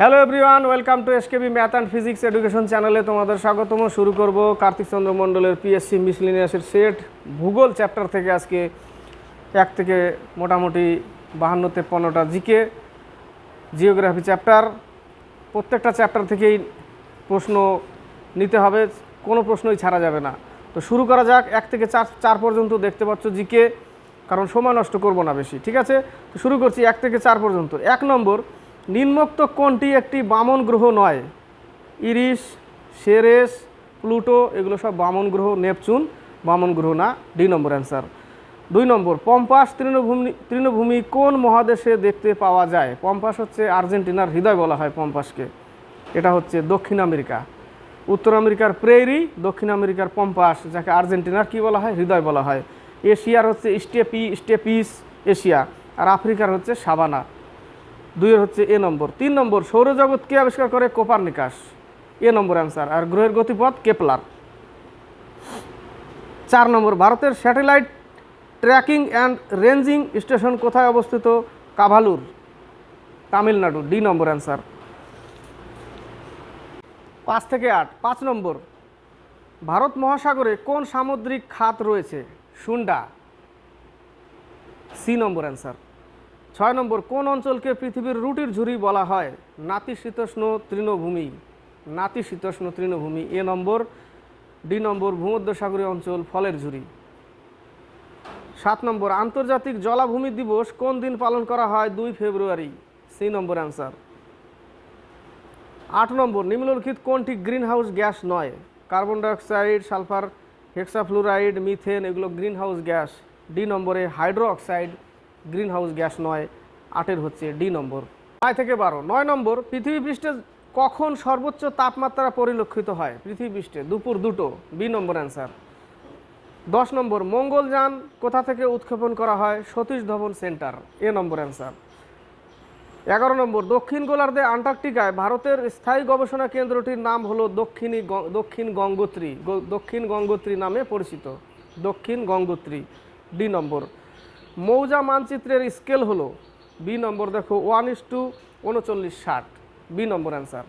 Hello everyone welcome to SKB math and physics education চ্যানেলে তোমাদের স্বাগতম। শুরু করব কার্তিক চন্দ্র মণ্ডলের পিএসসি মিসলিনিয়াসের সেট ভূগোল চ্যাপ্টার থেকে আজকে এক থেকে মোটামুটি বাহান্ন, তেপ্পান্নটা জিকে জিওগ্রাফি চ্যাপ্টার প্রত্যেকটা চ্যাপ্টার থেকেই প্রশ্ন নিতে হবে, কোনো প্রশ্নই ছাড়া যাবে না। তো শুরু করা যাক, এক থেকে চার চার পর্যন্ত দেখতে পাচ্ছ জিকে, কারণ সময় নষ্ট করব না বেশি, ঠিক আছে? তো শুরু করছি এক থেকে চার পর্যন্ত। এক নম্বর নিম্নোক্ত কোনটি একটি বামন গ্রহ নয়। ইরিস, সেরেস, প্লুটো এগুলো সব বামন গ্রহ, নেপচুন বামন গ্রহ না, ডি নম্বর অ্যান্সার। দুই নম্বর, পম্পাস তৃণভূমি তৃণভূমি কোন মহাদেশে দেখতে পাওয়া যায়? পম্পাস হচ্ছে আর্জেন্টিনার হৃদয় বলা হয় পম্পাসকে। এটা হচ্ছে দক্ষিণ আমেরিকা। উত্তর আমেরিকার প্রেরি, দক্ষিণ আমেরিকার পম্পাস, যাকে আর্জেন্টিনার কি বলা হয়? হৃদয় বলা হয়। এশিয়ার হচ্ছে স্টেপি স্টেপিস এশিয়া। আর আফ্রিকার হচ্ছে সাবানা দুইয়ের হচ্ছে এ নম্বর। তিন নম্বর, সৌরজগৎ কে আবিষ্কার করে? কোপার নিকাশ। এ নম্বর অ্যান্সার আর গ্রহের গতিপথ? কেপলার। চার নম্বর, ভারতের satellite tracking and ranging station কোথায় অবস্থিত? কাভালুর, তামিলনাড়ু। ডি নম্বর অ্যান্সার পাঁচ থেকে আট। পাঁচ নম্বর, ভারত মহাসাগরে কোন সামুদ্রিক খাত রয়েছে? সুন্ডা সি নম্বর অ্যান্সার ছয় নম্বর, কোন অঞ্চলকে পৃথিবীর রুটির ঝুড়ি বলা হয়? নাতিশীতোষ্ণ তৃণভূমি। নাতিশীতোষ্ণ তৃণভূমি, এ নম্বর, ডি নম্বর, ভূমধ্যসাগরীয় অঞ্চল, ফলের ঝুড়ি। সাত নম্বর, আন্তর্জাতিক জলাভূমি দিবস কোন দিন পালন করা হয়? দুই ফেব্রুয়ারি। সি নম্বর অ্যান্সার। আট নম্বর, নিম্নলিখিত কোনটি গ্রিন হাউস গ্যাস নয়? Carbon dioxide, sulphur, hexafluoride, methane, এগুলো গ্রিন হাউস গ্যাস। ডি নম্বরে hydro oxide green house gas নয়, আটের হচ্ছে ডি নম্বর। নয় থেকে বারো, নয় নম্বর, পৃথিবী পৃষ্ঠে কখন সর্বোচ্চ তাপমাত্রা পরিলক্ষিত হয়? পৃথিবী পৃষ্ঠে দুপুর দুটো, বি নম্বর অ্যান্সার। দশ নম্বর মঙ্গলযান কোথা থেকে উৎক্ষেপণ করা হয়? Satish Dhawan centre, A number answer. এগারো নম্বর, দক্ষিণ গোলার্ধে আন্টার্কটিকায় ভারতের স্থায়ী গবেষণা কেন্দ্রটির নাম হলো দক্ষিণী দক্ষিণ গঙ্গোত্রী দক্ষিণ গঙ্গোত্রী নামে পরিচিত। দক্ষিণ গঙ্গোত্রী, ডি নম্বর। মৌজা মানচিত্রের স্কেল হলো বি নম্বর, দেখো, ওয়ান ইস টু উনচল্লিশ ষাট। বি নম্বর অ্যান্সার।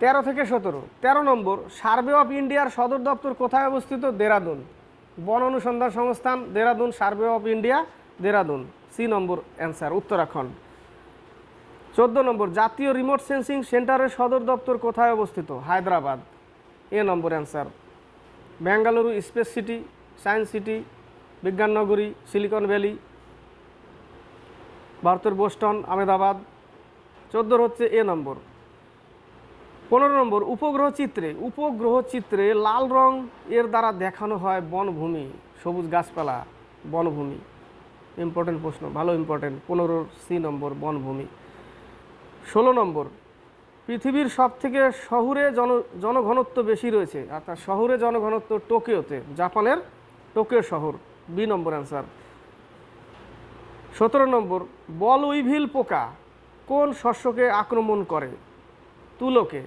তেরো থেকে সতেরো। তেরো নম্বর, সার্ভে অফ ইন্ডিয়ার সদর দপ্তর কোথায় অবস্থিত? দেরাদুন। বন অনুসন্ধান সংস্থান, Dehradun, survey of India, Dehradun. C number answer, Uttarakhand. চোদ্দ নম্বর, জাতীয় রিমোট সেন্সিং সেন্টারের সদর দপ্তর কোথায় অবস্থিত? Hyderabad. A number answer. Bengaluru space city, science city বিজ্ঞাননগরী silicon valley ভারতের বোস্টন আহমেদাবাদ। চোদ্দোর হচ্ছে এ নম্বর। পনেরো নম্বর, উপগ্রহ চিত্রে। উপগ্রহ চিত্রে লাল রং এর দ্বারা দেখানো হয় বনভূমি, সবুজ গাছপালা, বনভূমি। ইম্পর্টেন্ট প্রশ্ন, ভালো ইম্পর্টেন্ট পনেরো সি নম্বর, বনভূমি। ষোলো নম্বর, পৃথিবীর সব থেকে শহুরে জন, জনঘনত্ব বেশি রয়েছে অর্থাৎ শহুরে জনঘনত্ব টোকিওতে, জাপানের টোকিও শহর। বি নম্বর অ্যান্সার সতেরো নম্বর, বল উইভিল পোকা কোন শস্যকে আক্রমণ করে? তুলোকে।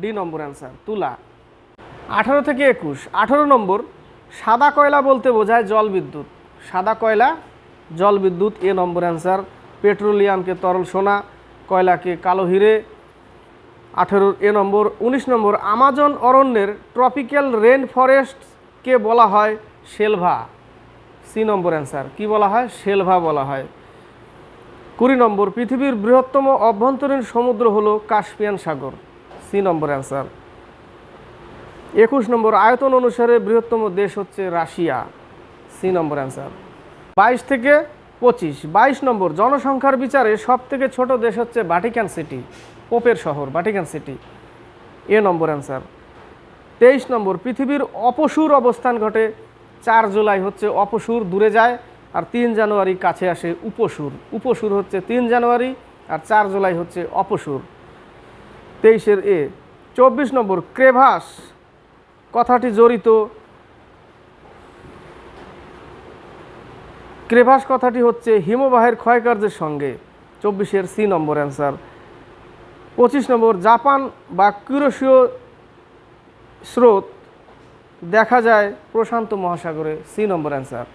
ডি নম্বর অ্যান্সার, তুলা। আঠারো থেকে একুশ। আঠারো নম্বর, সাদা কয়লা বলতে বোঝায় জল বিদ্যুৎ। সাদা কয়লা, জল বিদ্যুৎ, এ নম্বর অ্যান্সার। পেট্রোলিয়ামকে তরল সোনা, কয়লাকে কালো হিরে। আঠেরো, এ নম্বর। উনিশ নম্বর, আমাজন অরণ্যের ট্রপিক্যাল রেন ফরেস্টকে বলা হয় শেলভা। সি নম্বর অ্যান্সার। কি বলা হয়? শেলভা বলা হয়। কুড়ি নম্বর, পৃথিবীর বৃহত্তম অভ্যন্তরীণ সমুদ্র হলো কাস্পিয়ান সাগর। সি নম্বর অ্যান্সার। একুশ নম্বর, আয়তন অনুসারে বৃহত্তম দেশ হচ্ছে রাশিয়া। সি নম্বর অ্যান্সার। বাইশ থেকে পঁচিশ। বাইশ নম্বর, জনসংখ্যার বিচারে সব থেকে ছোট দেশ হচ্ছে ভাটিকান সিটি, পোপের শহর, Vatican city. A number answer. তেইশ নম্বর, পৃথিবীর অপসুর অবস্থান ঘটে চার জুলাই হচ্ছে অপসুর দূরে যায় আর তিন জানুয়ারি কাছে আসে উপসুর। উপসুর হচ্ছে তিন জানুয়ারি আর চার জুলাই হচ্ছে অপসুর। তেইশের এ, চব্বিশ নম্বর, ক্রেভাস। কথাটি জড়িত। ক্রেভাস কথাটি হচ্ছে হিমবাহের ক্ষয়কার্যের সঙ্গে। চব্বিশের সি নম্বর অ্যান্সার। পঁচিশ নম্বর, জাপান বা কিউরোশীয় স্রোত দেখা যায় প্রশান্ত মহাসাগরে সি নম্বর অ্যান্সার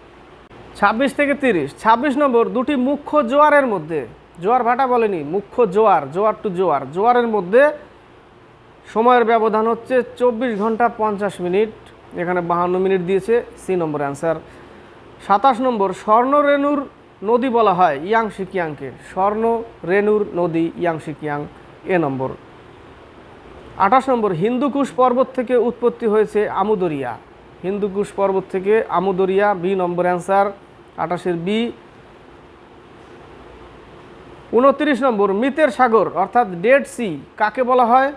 ছাব্বিশ থেকে তিরিশ। ছাব্বিশ নম্বর, দুটি মুখ্য জোয়ারের মধ্যে, জোয়ার ভাটা বলেনি, মুখ্য জোয়ার জোয়ার টু জোয়ার। জোয়ারের মধ্যে সময়ের ব্যবধান হচ্ছে চব্বিশ ঘণ্টা পঞ্চাশ মিনিট, এখানে বাহান্ন মিনিট দিয়েছে সি নম্বর অ্যান্সার সাতাশ নম্বর, স্বর্ণরেণুর নদী বলা হয় ইয়াং সিকিয়াংকে স্বর্ণ রেণুর নদী ইয়াং সিকিয়াং এ নম্বর আঠাশ নম্বর, হিন্দুকুশ পর্বত থেকে উৎপত্তি হয়েছে আমুদরিয়া। হিন্দুকুশ পর্বত থেকে আমুদরিয়া, বি নম্বর অ্যান্সার, আঠাশের বি। উনত্রিশ নম্বর, মৃতের সাগর, অর্থাৎ ডেড সি, কাকে বলা হয়?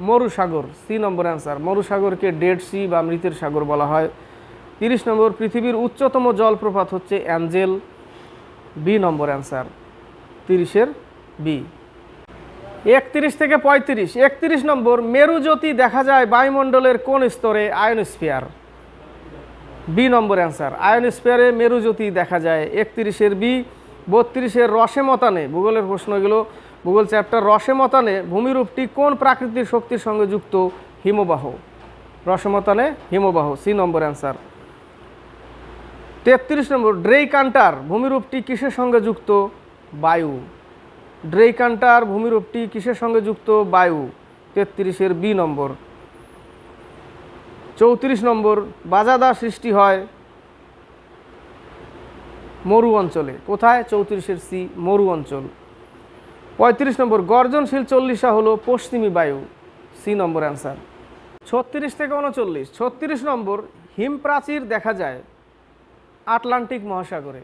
মরুসাগর, সি নম্বর অ্যান্সার। মরুসাগরকে ডেড সি বা মৃতের সাগর বলা হয়। তিরিশ নম্বর, পৃথিবীর উচ্চতম জলপ্রপাত হচ্ছে অ্যাঞ্জেল, বি নম্বর অ্যান্সার, তিরিশের বি। একত্রিশ থেকে পঁয়ত্রিশ, একত্রিশ নম্বর, মেরুজ্যোতি দেখা যায় বায়ুমণ্ডলের কোন স্তরে? আয়নোস্ফিয়ার। বি নম্বর অ্যান্সার, আয়নোস্ফিয়ারে মেরুজ্যোতি দেখা যায় একত্রিশের বি, বত্রিশের রসে মতানে ভূগোলের প্রশ্ন এগুলো। ভূগোল চ্যাপ্টার রসে মতানে ভূমিরূপটি কোন প্রাকৃতিক শক্তির সঙ্গে যুক্ত? হিমবাহ। রসমতানে হিমবাহ, সি নম্বর অ্যান্সার। তেত্রিশ নম্বর, ড্রেইকান্টার, ভূমিরূপটি কিসের সঙ্গে যুক্ত? বায়ু। ড্রেইকান্টার ভূমিরূপটি কিসের সঙ্গে যুক্ত? বায়ু, তেত্রিশের বি নম্বর। চৌত্রিশ নম্বর, বাজাদা সৃষ্টি হয় মরু অঞ্চলে। কোথায়? চৌত্রিশের সি, মরু অঞ্চল। পঁয়ত্রিশ নম্বর, গর্জনশীল চল্লিশা হলো পশ্চিমী বায়ু। C number answer. ছত্রিশ থেকে উনচল্লিশ। ছত্রিশ নম্বর, হিমপ্রাচীর দেখা যায় আটলান্টিক মহাসাগরে।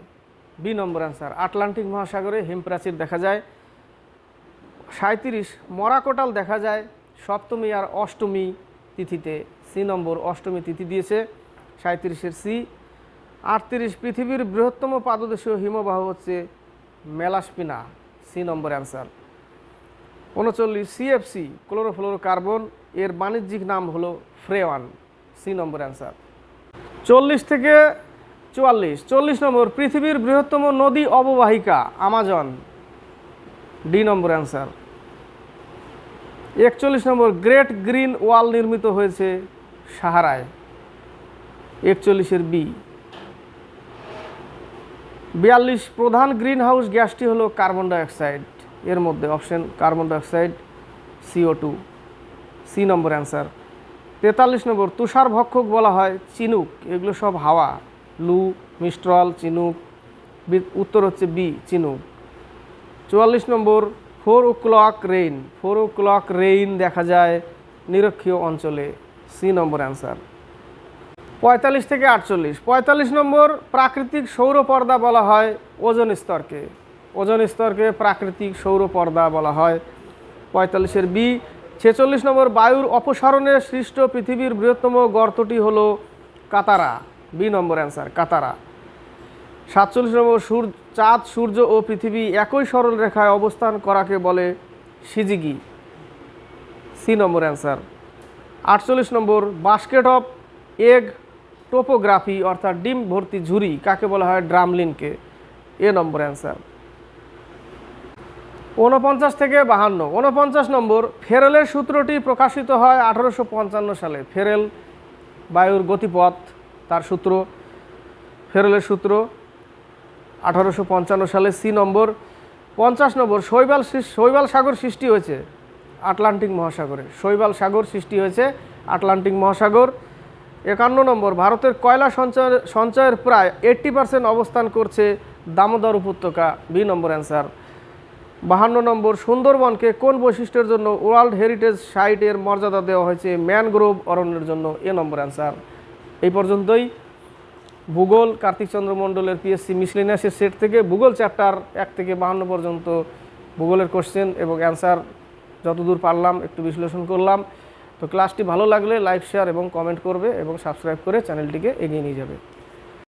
বি নম্বর অ্যান্সার। আটলান্টিক মহাসাগরে হিমপ্রাচীর দেখা যায় সাঁত্রিশ মরাকোটাল দেখা যায়। সপ্তমী আর অষ্টমী তিথিতে, সি নম্বর অষ্টমী তিথি দিয়েছে সাঁত্রিশের সি। আটত্রিশ পৃথিবীর বৃহত্তম পাদদেশীয় হিমবাহ হচ্ছে মেলাসপিনা, সি নম্বর অ্যান্সার। উনচল্লিশ সিএফসি ক্লোরোফ্লোরো কার্বন এর বাণিজ্যিক নাম হলো ফ্রেওয়ান, সি নম্বর অ্যান্সার। চল্লিশ থেকে চুয়াল্লিশ, চল্লিশ নম্বর পৃথিবীর বৃহত্তম নদী অববাহিকা, আমাজন। ডি নম্বর অ্যান্সার একচল্লিশ নম্বর গ্রেট গ্রিন ওয়াল নির্মিত হয়েছে সাহারায়। একচল্লিশের বি বিয়াল্লিশ, প্রধান গ্রিন হাউস গ্যাসটি হলো কার্বন ডাইঅক্সাইড এর মধ্যে option carbon dioxide CO two C number answer তেতাল্লিশ নম্বর তুষার ভক্ষক বলা হয় চিনুক। এগুলো সব হাওয়া। লু মিস্ট্রল চিনুক। উত্তর হচ্ছে বি চিনুক। চুয়াল্লিশ number, four o'clock rain four o'clock rain দেখা যায় নিরক্ষীয় অঞ্চলে সি নম্বর অ্যান্সার পঁয়তাল্লিশ থেকে আটচল্লিশ। পঁয়তাল্লিশ নম্বর, প্রাকৃতিক সৌর পর্দা বলা হয় ওজন স্তরকে। ওজন স্তরকে প্রাকৃতিক সৌর পর্দা বলা হয়। পঁয়তাল্লিশের বি ছেচল্লিশ নম্বর, বায়ুর অপসারণে সৃষ্ট পৃথিবীর বৃহত্তম গর্তটি হলো কাতারা। বি নম্বর অ্যান্সার কাতারা। সাতচল্লিশ নম্বর, সূর্য চাঁদ, সূর্য ও পৃথিবী একই সরল রেখায় অবস্থান করাকে বলে সিজিগি। C number answer. আটচল্লিশ number, basket of egg topography, অর্থাৎ ডিম ভর্তি ঝুরি, কাকে বলা হয় ড্রামলিনকে? এ নম্বর অ্যান্সার। ঊনপঞ্চাশ থেকে বাহান্ন। ঊনপঞ্চাশ নম্বর, ফেরেলের সূত্রটি প্রকাশিত হয় আঠারোশো পঞ্চান্ন সালে। ফেরেল বায়ুর গতিপথ, তার সূত্র, ফেরেলের সূত্র আঠারোশো পঞ্চান্ন সালে সি নম্বর, পঞ্চাশ নম্বর শৈবাল শৈবাল সাগর সৃষ্টি হয়েছে আটলান্টিক মহাসাগরে। শৈবাল সাগর সৃষ্টি হয়েছে আটলান্টিক মহাসাগর। একান্ন নম্বর, ভারতের কয়লা সঞ্চয়, সঞ্চয়ের প্রায় এইট্টি পার্সেন্ট অবস্থান করছে দামোদর উপত্যকা। B number answer. বাহান্ন নম্বর, সুন্দরবনকে কোন বৈশিষ্ট্যের জন্য ওয়ার্ল্ড হেরিটেজ সাইটের মর্যাদা দেওয়া হয়েছে? ম্যানগ্রোভ অরণ্যের জন্য। A number answer. এই পর্যন্তই। ভূগোল কার্তিকচন্দ্র মণ্ডলের পিএসসি মিসলিনিয়াসের সেট থেকে ভূগোল চ্যাপ্টার এক থেকে বাহান্ন পর্যন্ত ভূগোলের কোশ্চেন এবং অ্যান্সার যতদূর পারলাম একটু বিশ্লেষণ করলাম। তো ক্লাসটি ভালো লাগলে লাইক শেয়ার এবং কমেন্ট করবে এবং সাবস্ক্রাইব করে চ্যানেলটিকে এগিয়ে নিয়ে যাবে।